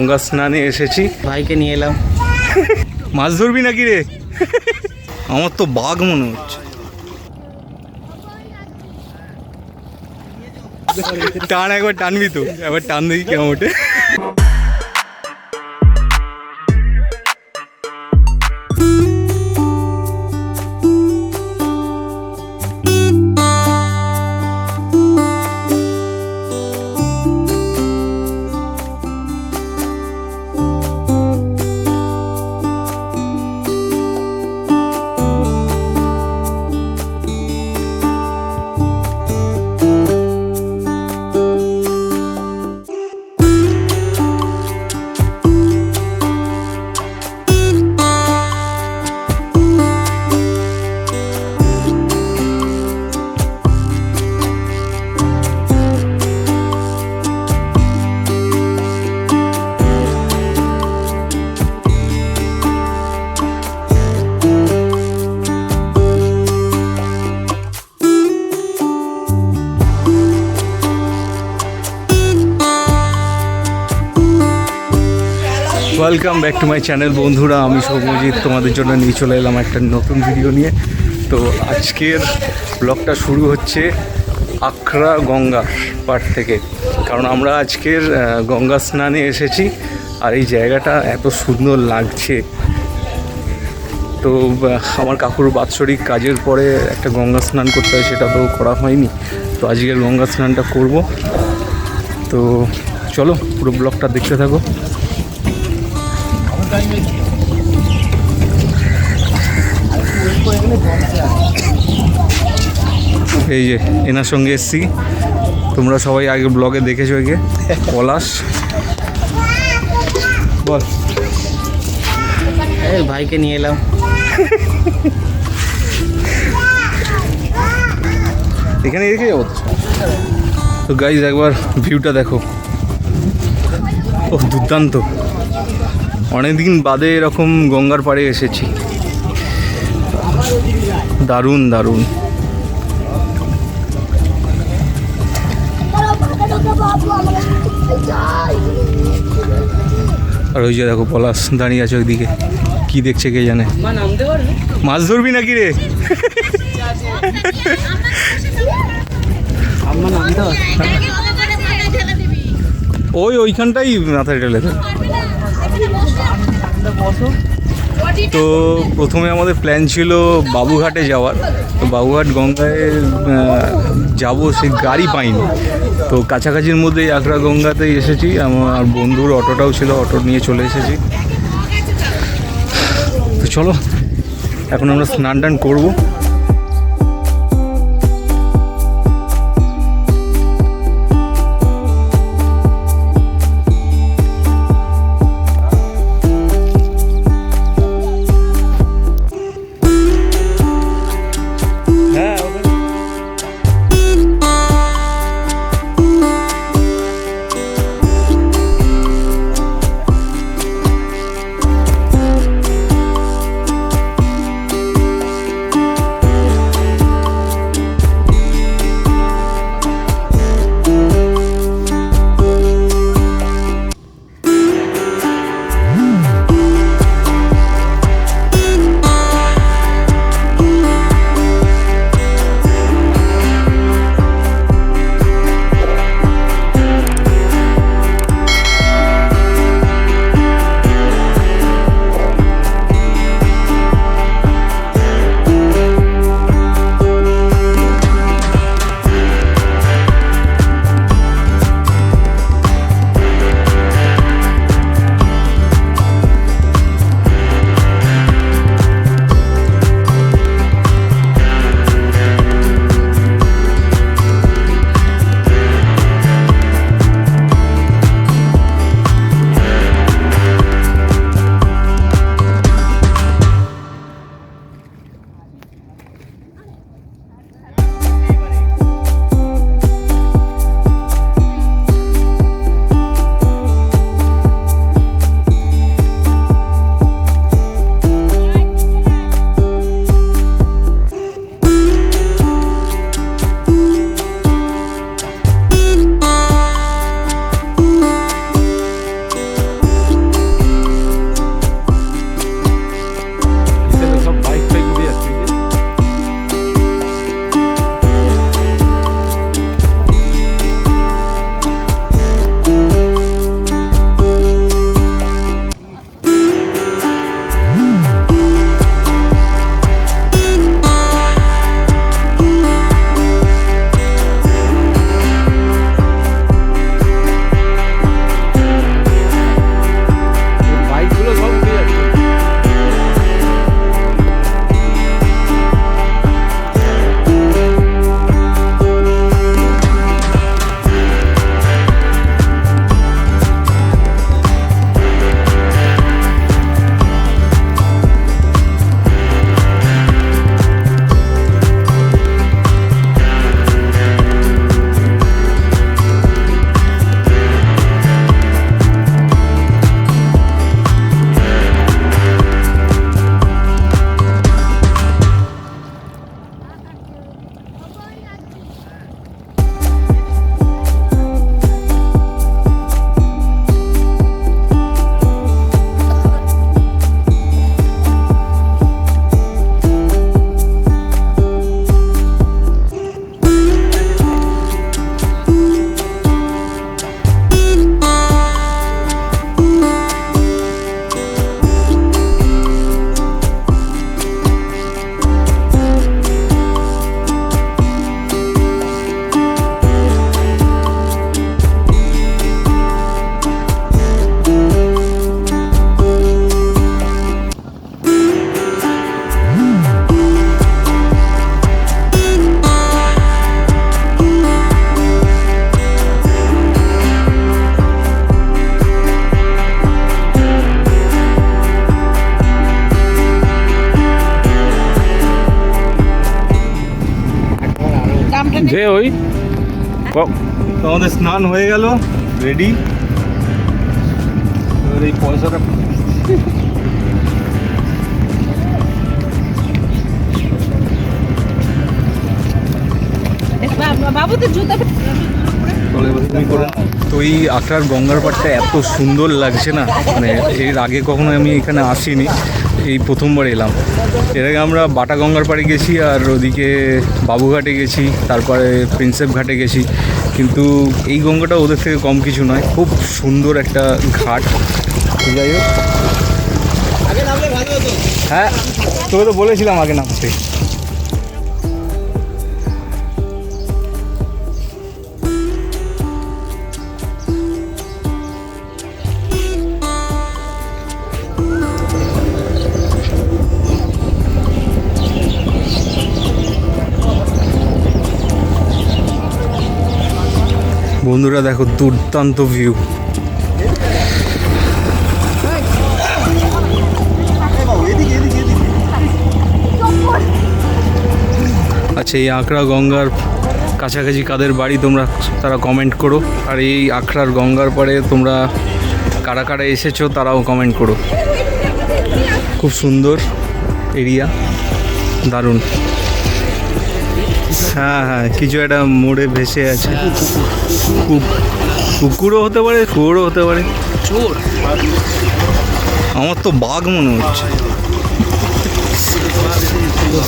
গঙ্গা স্নানে এসেছি। ভাইকে নিয়ে এলাম। মাছ ধরবি নাকি রে? আমার তো বাঘ মনে হচ্ছে। টান একবার টানবি তো একবার টান দেখি কেমন ওঠে। Welcome back to my channel বন্ধুরা। আমি সৌমজিৎ তোমাদের জন্য নিয়ে চলে এলাম একটা নতুন ভিডিও নিয়ে। তো আজকের ব্লগটা শুরু হচ্ছে আখড়া গঙ্গা পার থেকে। কারণ আমরা আজকের গঙ্গা স্নানে এসেছি আর এই জায়গাটা এত সুন্দর লাগছে। তো আমার কাকুর বাৎসরিক কাজের পরে একটা গঙ্গা স্নান করতে হয়, সেটা তো করা হয়নি। তো আজকের গঙ্গা স্নানটা করব। তো, চলো পুরো ব্লগটা দেখতে থাকো। এই যে এনার সঙ্গে এসছি। তোমরা সবাই আগে ব্লগে দেখেছ একে পলাশ। বল। এই ভাইকে নিয়ে এলাম। এখানে রেখে যাব তো? তো গাইজ একবার ভিউটা দেখো। ও দুর্দান্ত। অনেকদিন বাদে এরকম গঙ্গার পাড়ে এসেছি। দারুণ দারুণ। আর ওই যে দেখো পলাশ দাঁড়িয়ে আছে ওইদিকে। কি দেখছে কে জানে? মাছ ধরবি নাকি রে? ওই ওইখানটাই মাথায় ঢেলে দেয় তো প্রথমে আমাদের প্ল্যান ছিল বাবুঘাটে যাওয়ার। তো বাবুঘাট গঙ্গায় যাব, সে গাড়ি পাইনি। তো কাছাকাছির মধ্যেই আগ্রা গঙ্গাতেই এসেছি। আমার বন্ধুর অটোটাও ছিল, অটো নিয়ে চলে এসেছি। তো চলো, এখন আমরা স্নান টান করব। যে ওই আমাদের স্নান হয়ে গেল রেডি এবার এই পয়সাটা বাবু তো জুতা তো এই আখড়ার গঙ্গার পাড়টা এত সুন্দর লাগছে না? মানে এর আগে কখনো আমি এখানে আসিনি। এই প্রথমবার এলাম। এর আগে আমরা বাটা গঙ্গার পাড়ে গেছি আর ওদিকে বাবুঘাটে গেছি, তারপরে প্রিন্সেপ ঘাটে গেছি। কিন্তু এই গঙ্গাটা ওদের থেকে কম কিছু নয়, খুব সুন্দর একটা ঘাট। যাই হোক। হ্যাঁ তোকে তো বলেছিলাম আগে নামতে। বন্ধুরা, দেখো দুর্দান্ত ভিউ আচ্ছা এই আখড়া গঙ্গার কাছাকাছি কাদের বাড়ি তোমরা তারা কমেন্ট করো। আর এই আখড়ার গঙ্গার পরে তোমরা কারা কারা এসেছ তারাও কমেন্ট করো। খুব সুন্দর এরিয়া দারুণ। হ্যাঁ হ্যাঁ কিছু একটা মোড়ে ভেসে আছে। কুকুরও হতে পারে শুয়োরও হতে পারে। আমার তো বাঘ মনে হচ্ছে।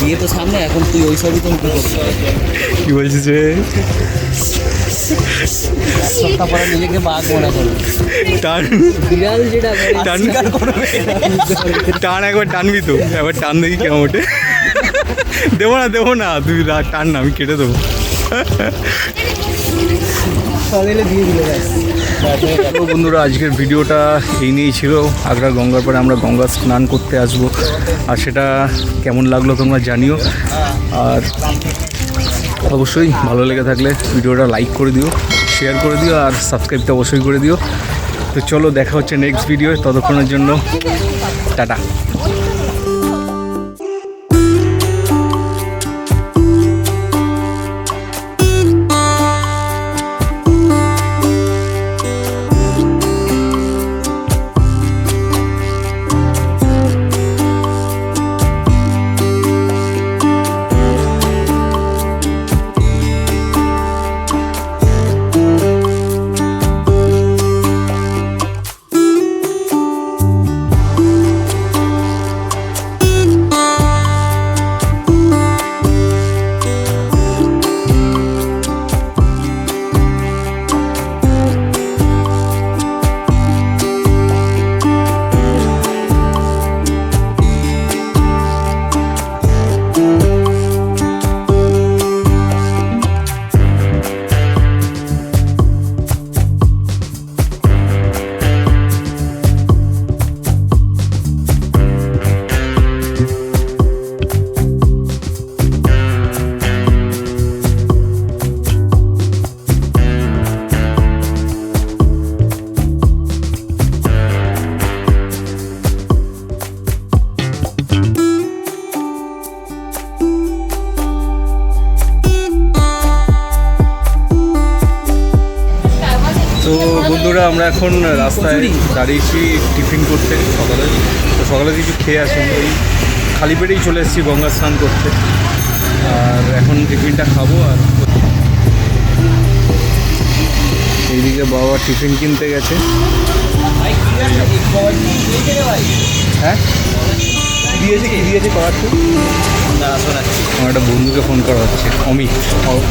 বিয়ে তো সামনে এখন তুই ওই সবই তো কি বলছিস রে? সপ্তাহ পরে নিজেকে বাঘ মনে করবে। টান। বিড়াল যেটা টান। টান একবার টানবি তো একবার টান দেখি কেমন ওঠে। দেবো না দেবো না। তুই রাখ, টান না আমি কেটে দেবো। বন্ধুরা আজকের ভিডিওটা এই নিয়েই ছিল। আগ্রা গঙ্গার পরে আমরা গঙ্গা স্নান করতে আসব। আর সেটা কেমন লাগল তোমরা জানিও। আর অবশ্যই ভালো লেগে থাকলে ভিডিওটা লাইক করে দিও শেয়ার করে দিও আর সাবস্ক্রাইবটা অবশ্যই করে দিও। তো চলো দেখা হচ্ছে নেক্সট ভিডিও ততক্ষণের জন্য টাটা। আমরা এখন রাস্তায় দাঁড়িয়েছি টিফিন করতে সকালে। তো সকালে কিছু খেয়ে আসুন ওই খালি পেটেই চলে এসেছি গঙ্গা স্নান করতে। আর এখন টিফিনটা খাব আর এইদিকে বাবা টিফিন কিনতে গেছে। হ্যাঁ? দিয়েছে কি? দিয়েছে করাচ্ছে? আমার একটা বন্ধুকে ফোন করা হচ্ছে। অমিত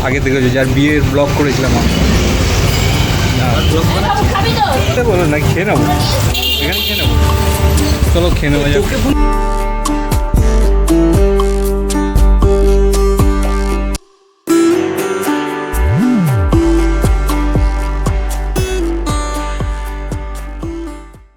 আগে থেকে যার বিয়ের ব্লগ করেছিলাম আমি বলো না খেয়ে নেব এখানে খেয়ে নেব চলো খেয়ে নেব